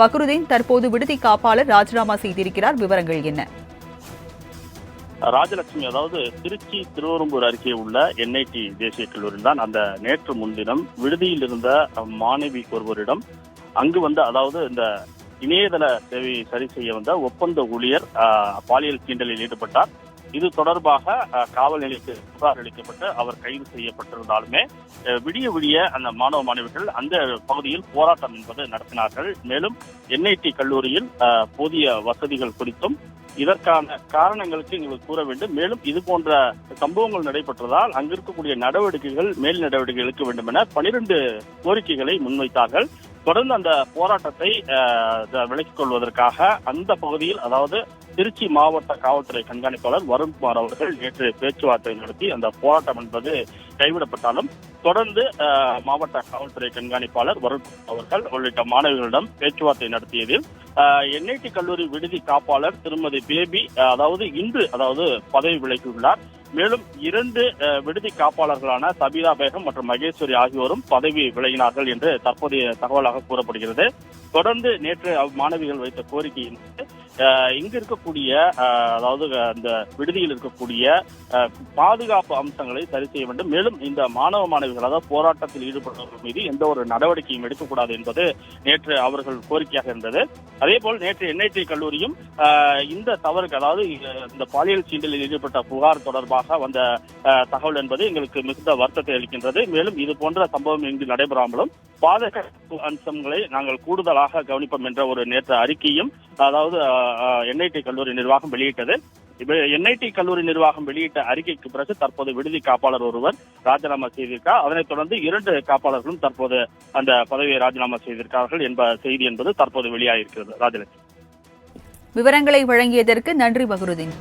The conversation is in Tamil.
பக்ருதீன் தற்போது விடுதி காப்பாளர் ராஜினாமா செய்திருக்கிறார். விவரங்கள் என்ன? ராஜலட்சுமி அதாவது திருச்சி திருவெரும்பூர் அருகே உள்ள என்ஐடி தேசிய கல்லூரியில் தான் அந்த நேற்று முன்தினம் விடுதியில் இருந்த மாணவி ஒருவரிடம் அங்கு வந்து அதாவது இந்த இணையதள சேவையை சரி செய்ய வந்த ஒப்பந்த ஊழியர் பாலியல் கீண்டலில் ஈடுபட்டார். இது தொடர்பாக காவல் நிலையத்தில் புகார் அளிக்கப்பட்டு அவர் கைது செய்யப்பட்டிருந்தாலுமே விடிய விடிய அந்த மாணவ மாணவிகள் அந்த பகுதியில் போராட்டம் என்பது நடத்தினார்கள். மேலும் என்ஐடி கல்லூரியில் போதிய வசதிகள் குறித்தும் இதற்கான காரணங்களுக்கு எங்களுக்கு கூற வேண்டும். மேலும் இது போன்ற சம்பவங்கள் நடைபெற்றதால் அங்கிருக்கக்கூடிய நடவடிக்கைகள் மேல் நடவடிக்கை எடுக்க வேண்டும் என பனிரெண்டு கோரிக்கைகளை முன்வைத்தார்கள். தொடர்ந்து அந்த போராட்டத்தை த- விலக்கிக் கொள்வதற்காக அந்த பகுதியில் அதாவது திருச்சி மாவட்ட காவல்துறை கண்காணிப்பாளர் வருண்குமார் அவர்கள் நேற்று பேச்சுவார்த்தை நடத்தி அந்த போராட்டம் என்பது கைவிடப்பட்டாலும் தொடர்ந்து மாவட்ட காவல்துறை கண்காணிப்பாளர் வருண் அவர்கள் உள்ளிட்ட மாணவிகளிடம் பேச்சுவார்த்தை நடத்தியதில் என்ஐடி கல்லூரி விடுதி காப்பாளர் திருமதி பேபி அதாவது இன்று அதாவது பதவி விலகியுள்ளார். மேலும் இரண்டு விடுதி காப்பாளர்களான சபீரா பேகம் மற்றும் மகேஸ்வரி ஆகியோரும் பதவி விலகினார்கள் என்று தற்போதைய தகவலாக கூறப்படுகிறது. தொடர்ந்து நேற்று அவ் மாணவிகள் வைத்த கோரிக்கையின் இங்கு இருக்கக்கூடிய அதாவது அந்த விடுதியில் இருக்கக்கூடிய பாதுகாப்பு அம்சங்களை சரி செய்ய வேண்டும். மேலும் இந்த மாணவ மாணவிகள் அதாவது போராட்டத்தில் ஈடுபடுபவர்கள் மீது எந்த ஒரு நடவடிக்கையும் எடுக்கக்கூடாது என்பது நேற்று அவர்கள் கோரிக்கையாக இருந்தது. அதே போல் நேற்று என்ஐடி கல்லூரியும் இந்த தவறுக்கு அதாவது இந்த பாலியல் சீண்டலில் ஈடுபட்ட புகார் தொடர்பாக வந்த தகவல் என்பது எங்களுக்கு மிகுந்த வருத்தத்தை அளிக்கின்றது. மேலும் இது போன்ற சம்பவம் இங்கு நடைபெறாமலும் பாதுகாப்பு அம்சங்களை நாங்கள் கூடுதலாக கவனிப்போம் என்ற ஒரு நேற்று அறிக்கையும் அதாவது என்ஐடி கல்லூரி நிர்வாகம் வெளியிட்டது. என்ஐடி கல்லூரி நிர்வாகம் வெளியிட்ட அறிக்கைக்கு பிறகு தற்போது விடுதி காப்பாளர் ஒருவர் ராஜினாமா செய்திருக்கார். அதனைத் தொடர்ந்து இரண்டு காப்பாளர்களும் தற்போது அந்த பதவியை ராஜினாமா செய்திருக்கிறார்கள் என்ப செய்தி என்பது தற்போது வெளியாகிருக்கிறது ராஜலட்சுமி. விவரங்களை வழங்கியதற்கு நன்றி பகருதீன்